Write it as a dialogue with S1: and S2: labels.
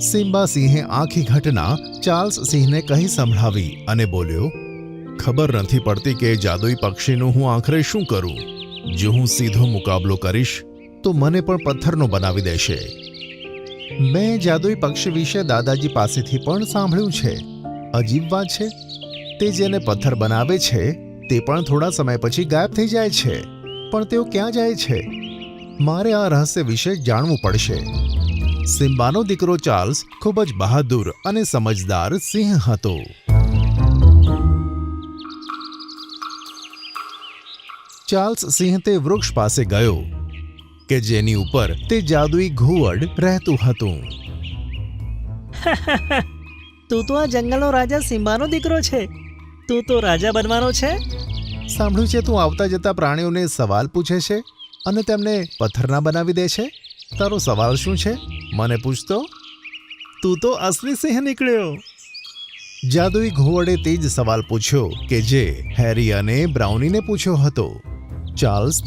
S1: Simba સિંહે આખી ઘટના ચાર્લ્સ સિંહને કહી સંભળાવી અને બોલ્યો, ખબર નથી પડતી કે જાદુઈ પક્ષીનું હું આખરે શું કરું? જો હું સીધો મુકાબલો કરીશ, તો મને પણ પથ્થરનો બનાવી દેશે. મેં જાદુઈ પક્ષી વિશે દાદાજી પાસેથી પણ સાંભળ્યું છે. અજીબ વાત છે. તે જેને પથ્થર બનાવે છે, તે પણ થોડા સમય પછી ગાયબ થઈ જાય છે. પણ તેઓ ક્યાં જાય છે? મારે આ રહસ્ય વિશે જાણવું પડશે. સિમ્બાનો દીકરો ચાર્લ્સ ખૂબ જ બહાદુર અને સમજદાર સિંહ હતો. ચાર્લ્સ સિંહ તે વૃક્ષ પાસે ગયો કે જેની ઉપર તે જાદુઈ ઘુવડ રહેતું હતું.
S2: તું તો આ જંગલનો રાજા સિમ્બાનો દીકરો છે. તું તો રાજા બનવાનો છે?
S1: સાંભળ્યું છે તું આવતા જતા પ્રાણીઓને સવાલ પૂછે છે અને તેમને પથ્થરના બનાવી દે છે? તારો સવાલ શું છે? મને પૂછતો, તું તો અસલી સિંહ નીકળ્યો? જાદુઈ ઘોવડે તે જ સવાલ પૂછ્યો કે જે હેરી અને બ્રાઉનીને પૂછ્યો હતો. ચાર્લ્સ